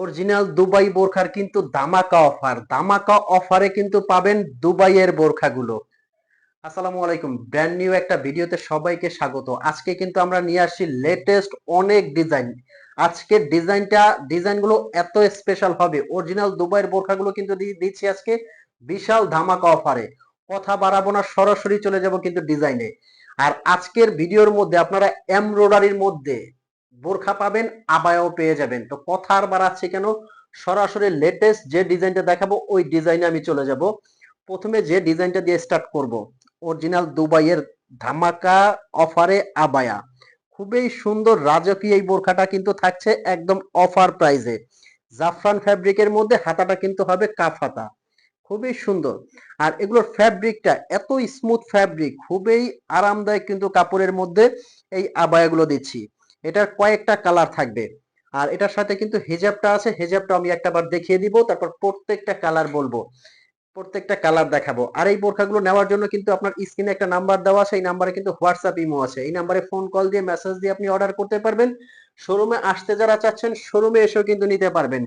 Original Dubai বোরখার কিন্তু দামাকা offer দামাকা অফারে কিন্তু পাবেন দুবাইয়ের বোরখাগুলো। আসসালামু আলাইকুম। ব্র্যান্ড নিউ একটা ভিডিওতে সবাইকে স্বাগত। আজকে কিন্তু আমরা নিয়ে আসছি লেটেস্ট অনেক ডিজাইন আজকের ডিজাইনটা ডিজাইনগুলো এত স্পেশাল হবে। অরিজিনাল দুবাইয়ের বোরখাগুলো কিন্তু দিচ্ছি আজকে বিশাল ধামাকা অফারে কথা বাড়াবো না, সরাসরি চলে যাব কিন্তু ডিজাইনে আর আজকের ভিডিওর মধ্যে আপনারা এমব্রয়ডারির মধ্যে বোরখা পাবেন, আবায়াও পেয়ে যাবেন। তো কথা আর বাড়াচ্ছি কেন? সরাসরি লেটেস্ট যে ডিজাইনটা দেখাবো, ওই ডিজাইনে আমি চলে যাব। প্রথমে যে ডিজাইনটা দিয়ে স্টার্ট করব অরিজিনাল দুবাইয়ের ধামাকা অফারে আবায়া। খুবই সুন্দর রাজকীয় এই বোরখাটা কিন্তু থাকছে একদম অফার প্রাইজে জাফরান ফ্যাব্রিকের মধ্যে হাতাটা কিন্তু হবে কাফ হাতা। খুবই সুন্দর। আর এগুলোর ফ্যাব্রিকটা এত স্মুথ ফ্যাব্রিক খুবই আরামদায়ক কিন্তু কাপড়ের মধ্যে এই আবায়াগুলো দিচ্ছি। এটার কয়েকটা কালার থাকবে। আর এটার সাথে কিন্তু হেজাবটা আছে, হেজাবটা আমি একটা বার দেখিয়ে দিব, তারপর প্রত্যেকটা কালার বলব, প্রত্যেকটা কালার দেখাবো। আর এই বোরখাগুলো নেওয়ার জন্য কিন্তু আপনার স্ক্রিনে একটা নাম্বার দেওয়া আছে, এই নাম্বারে কিন্তু হোয়াটসঅ্যাপ ইমো আছে। এই নাম্বারে ফোন কল দিয়ে মেসেজ দিয়ে আপনি অর্ডার করতে পারবেন। শোরুমে আসতে যারা চাচ্ছেন শোরুমে এসেও কিন্তু নিতে পারবেন।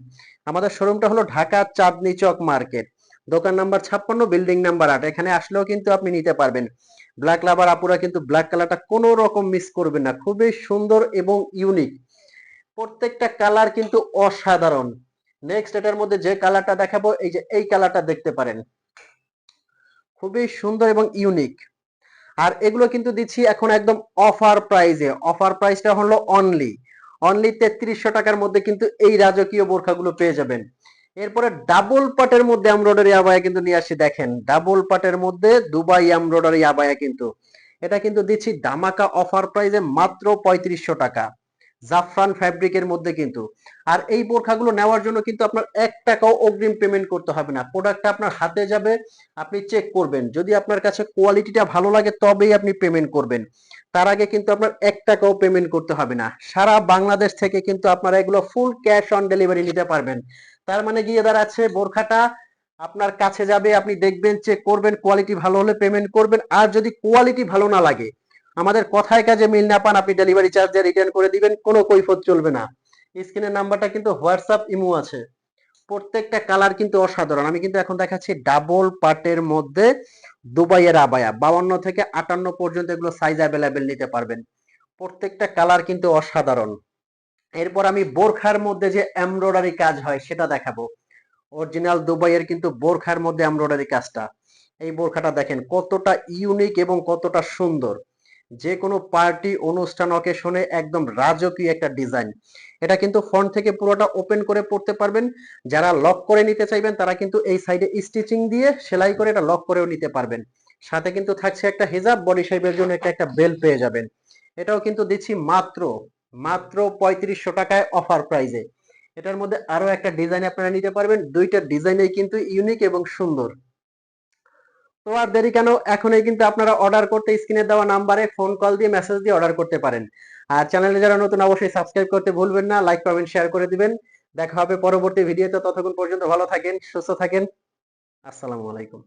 আমাদের শোরুমটা হলো ঢাকা চাঁদনি চক মার্কেট দোকান নাম্বার ছাপ্পান্ন বিল্ডিং নাম্বার আট। এখানে আসলেও কিন্তু আপনি নিতে পারবেন। ব্ল্যাক লাভার আপুরা কিন্তু ব্ল্যাক কালারটা কোনো রকম মিস করবেন না। খুবই সুন্দর এবং ইউনিক প্রত্যেকটা কালার কিন্তু অসাধারণ। নেক্সট এটার মধ্যে যে কালারটা দেখাবো, এই যে এই কালারটা দেখতে পারেন। খুবই সুন্দর এবং ইউনিক আর এগুলো কিন্তু দিচ্ছি এখন একদম অফার প্রাইজে অফার প্রাইসটা হলো অনলি অনলি তেত্রিশশো টাকার মধ্যে কিন্তু এই রাজকীয় বোরখাগুলো পেয়ে যাবেন। এরপরে ডাবল পাটের মধ্যে এমব্রয়ডারি আবায়া কিন্তু নিয়ে আসি, দেখেন ডাবল পাটের মধ্যে দুবাই এমব্রয়ডারি আবায়া কিন্তু। এটা কিন্তু দিচ্ছি ধামাকা অফার প্রাইজে মাত্র পঁয়ত্রিশশো টাকা। জাফরান ফ্যাব্রিকের মধ্যে কিন্তু। আর এই বোরখাগুলো নেওয়ার জন্য কিন্তু আপনার এক টাকাও অগ্রিম পেমেন্ট করতে হবে না। প্রোডাক্টটা আপনার হাতে যাবে, আপনি চেক করবেন। যদি আপনার কাছে কোয়ালিটিটা ভালো লাগে, তবেই আপনি পেমেন্ট করবেন। তার আগে কিন্তু আপনার এক টাকাও পেমেন্ট করতে হবে না। সারা বাংলাদেশ থেকে কিন্তু আপনারা এগুলো ফুল ক্যাশ অন ডেলিভারি নিতে পারবেন। তার মানে গিয়ে দাঁড়াচ্ছে বোরখাটা, আপনার কাছে যাবে, আপনি দেখবেন চেক করবেন কোয়ালিটি ভালো হলে পেমেন্ট করবেন। আর যদি কোয়ালিটি ভালো না লাগে আমাদের কথায় কাজে মিল না পান, আপনি ডেলিভারি চার্জ দিয়ে রিটার্ন করে দিবেন, কোনো কৈফত চলবে না। স্ক্রিনের নাম্বারটা কিন্তু হোয়াটসঅ্যাপ ইমো আছে। প্রত্যেকটা কালার কিন্তু অসাধারণ। আমি কিন্তু এখন দেখাচ্ছি ডাবল পার্টের মধ্যে দুবাইয়ের আবায়া। বাউান্ন থেকে আটান্ন পর্যন্ত এগুলো সাইজ অ্যাভেলেবেল নিতে পারবেন। প্রত্যেকটা কালার কিন্তু অসাধারণ। এরপর আমি বোরখার মধ্যে যে এমব্রয়ডারি কাজ হয়, সেটা দেখাবো। অরিজিনাল দুবাইয়ের কিন্তু বোরখার মধ্যে এমব্রয়ডারি কাজটা। এই বোরখাটা দেখেন কতটা ইউনিক এবং কতটা সুন্দর। যে কোনো পার্টি, অনুষ্ঠান অকেশনে একদম রাজকীয় একটা ডিজাইন এটা কিন্তু ফ্রন্ট থেকে পুরোটা ওপেন করে পড়তে পারবেন। যারা লক করে নিতে চাইবেন, তারা কিন্তু এই সাইডে স্টিচিং দিয়ে সেলাই করে এটা লক করেও নিতে পারবেন। সাথে কিন্তু থাকছে একটা হেজাব বডি শেপের জন্য একটা একটা বেল পেয়ে যাবেন। এটাও কিন্তু দিচ্ছি মাত্র মাত্র পঁয়ত্রিশশো টাকায় অফার প্রাইজে এটার মধ্যে আরও একটা ডিজাইন আপনারা নিতে পারবেন। দুইটা ডিজাইনেই কিন্তু ইউনিক এবং সুন্দর। তো আর দেরি কেন? এখনই কিন্তু আপনারা অর্ডার করতে স্ক্রিনে দেওয়া নাম্বারে ফোন কল দিয়ে মেসেজ দিয়ে অর্ডার করতে পারেন। আর চ্যানেলে যারা নতুন, অবশ্যই সাবস্ক্রাইব করতে ভুলবেন না লাইক কমেন্ট শেয়ার করে দিবেন। দেখা হবে পরবর্তী ভিডিওতে ততক্ষণ পর্যন্ত ভালো থাকেন, সুস্থ থাকেন। আসসালামু আলাইকুম।